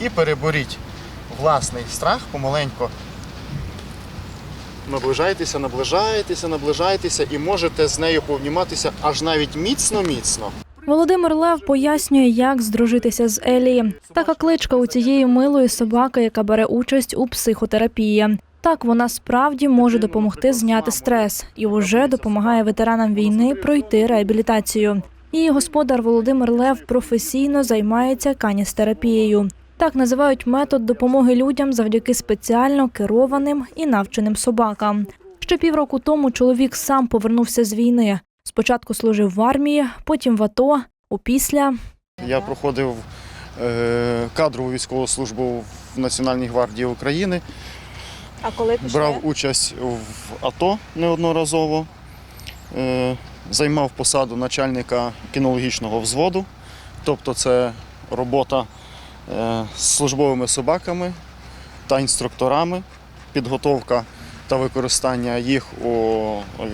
і переборіть власний страх помаленько. Наближайтеся, наближайтеся, наближайтеся і можете з нею повніматися аж навіть міцно-міцно. Володимир Лев пояснює, як здружитися з Елі. Така кличка у цієї милої собаки, яка бере участь у психотерапії. Так вона справді може допомогти зняти стрес і вже допомагає ветеранам війни пройти реабілітацію. Її господар Володимир Лев професійно займається каністерапією. Так називають метод допомоги людям завдяки спеціально керованим і навченим собакам. Ще півроку тому чоловік сам повернувся з війни. Спочатку служив в армії, потім в АТО, опісля. Я проходив е, кадрову військову службу в Національній гвардії України, А коли брав участь в АТО неодноразово, е, займав посаду начальника кінологічного взводу, тобто це робота з службовими собаками та інструкторами, підготовка та використання їх у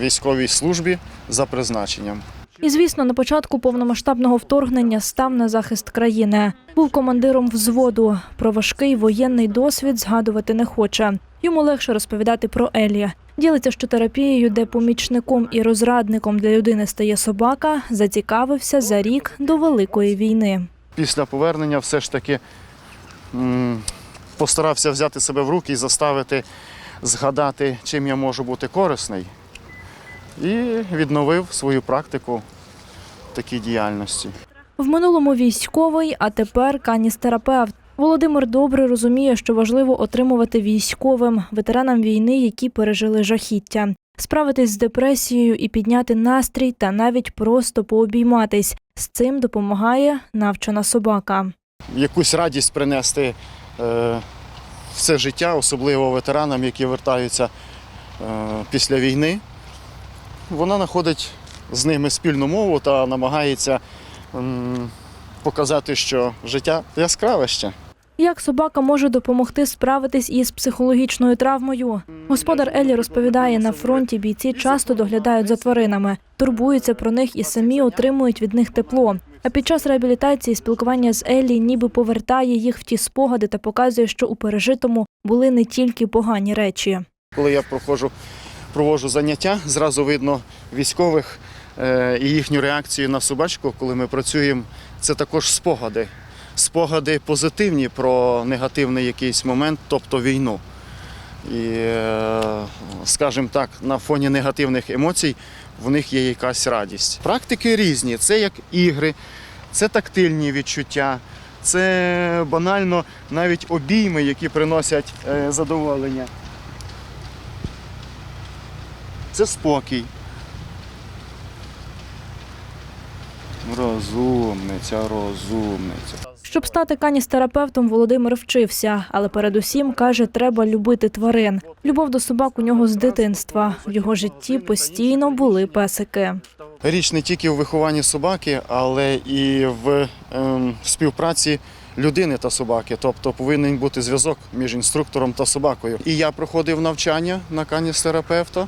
військовій службі за призначенням. І звісно, на початку повномасштабного вторгнення став на захист країни. Був командиром взводу. Про важкий воєнний досвід згадувати не хоче. Йому легше розповідати про Елі. Ділиться, що терапією, де помічником і розрадником для людини стає собака, зацікавився за рік до великої війни. Після повернення все ж таки постарався взяти себе в руки і заставити згадати, чим я можу бути корисний. І відновив свою практику в такій діяльності. В минулому військовий, а тепер каністерапевт. Володимир добре розуміє, що важливо отримувати військовим ветеранам війни, які пережили жахіття, справитись з депресією і підняти настрій, та навіть просто пообійматись. З цим допомагає навчена собака. Якусь радість принести е, в це життя, особливо ветеранам, які вертаються е, після війни. Вона знаходить з ними спільну мову та намагається показати, що життя яскраве ще. Як собака може допомогти справитись із психологічною травмою? Господар Елі розповідає, на фронті бійці часто доглядають за тваринами, турбуються про них і самі отримують від них тепло. А під час реабілітації спілкування з Еллі ніби повертає їх в ті спогади та показує, що у пережитому були не тільки погані речі. Коли я проходжу, проводжу заняття, зразу видно військових е, і їхню реакцію на собачку, коли ми працюємо. Це також спогади. Спогади позитивні про негативний якийсь момент, тобто війну. І, е, скажімо так, на фоні негативних емоцій в них є якась радість. Практики різні. Це як ігри, це тактильні відчуття, це банально навіть обійми, які приносять е, задоволення. Це спокій. Розумниця, розумниця. Щоб стати каністерапевтом, Володимир вчився, але передусім каже, треба любити тварин. Любов до собак у нього з дитинства. В його житті постійно були песики. Річ не тільки в вихованні собаки, але і в ем, співпраці людини та собаки. Тобто повинен бути зв'язок між інструктором та собакою. І я проходив навчання на каністерапевта,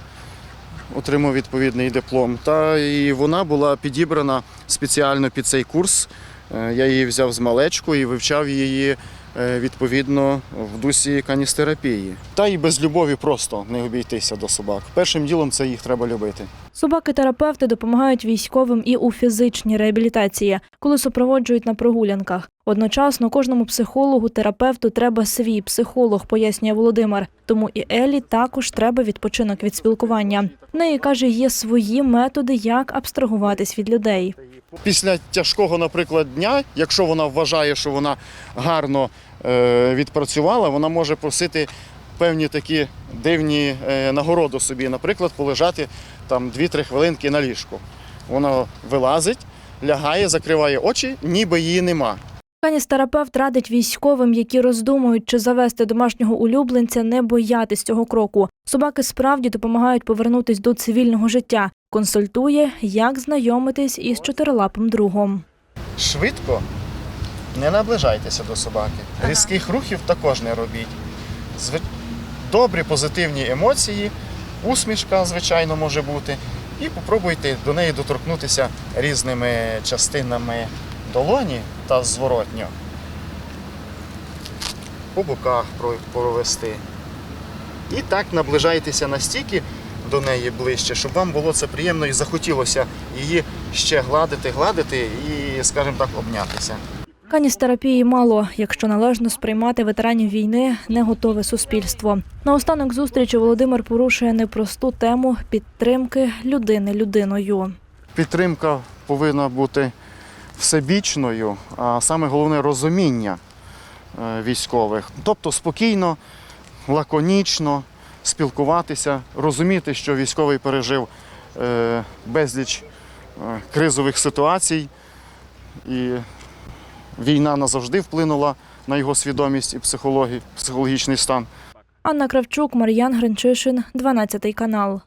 отримав відповідний диплом. Та і вона була підібрана спеціально під цей курс. Е, Я її взяв з малечку і вивчав її е, відповідно в дусі каністерапії. Та і без любові просто не обійтися до собак. Першим ділом це їх треба любити. Собаки-терапевти допомагають військовим і у фізичній реабілітації, коли супроводжують на прогулянках. Одночасно кожному психологу, терапевту треба свій психолог, пояснює Володимир. Тому і Елі також треба відпочинок від спілкування. В неї каже, є свої методи, як абстрагуватись від людей. Після тяжкого, наприклад, дня, якщо вона вважає, що вона гарно е, відпрацювала, вона може просити певні такі дивні е, нагороди собі, наприклад, полежати там 2-3 хвилинки на ліжку. Вона вилазить, лягає, закриває очі, ніби її нема. Каністерапевт радить військовим, які роздумують, чи завести домашнього улюбленця, не боятись цього кроку. Собаки справді допомагають повернутись до цивільного життя. Консультує, як знайомитись із чотирилапим другом. Швидко не наближайтеся до собаки. Різких рухів також не робіть. Добрі позитивні емоції, усмішка, звичайно, може бути. І попробуйте до неї доторкнутися різними частинами долоні та зворотньо. по боках провести. І так наближайтеся настільки до неї ближче, щоб вам було це приємно і захотілося її ще гладити, гладити і, скажімо так, обнятися. Каністерапії мало, якщо належно сприймати ветеранів війни, не готове суспільство. Наостанок зустрічі Володимир порушує непросту тему підтримки людини людиною. Підтримка повинна бути всебічною, а саме головне розуміння е, військових. Тобто спокійно, лаконічно спілкуватися, розуміти, що військовий пережив е, безліч е, кризових ситуацій, і війна назавжди вплинула на його свідомість і психологі- психологічний стан. Анна Кравчук, Мар'ян Гринчишин, 12 канал.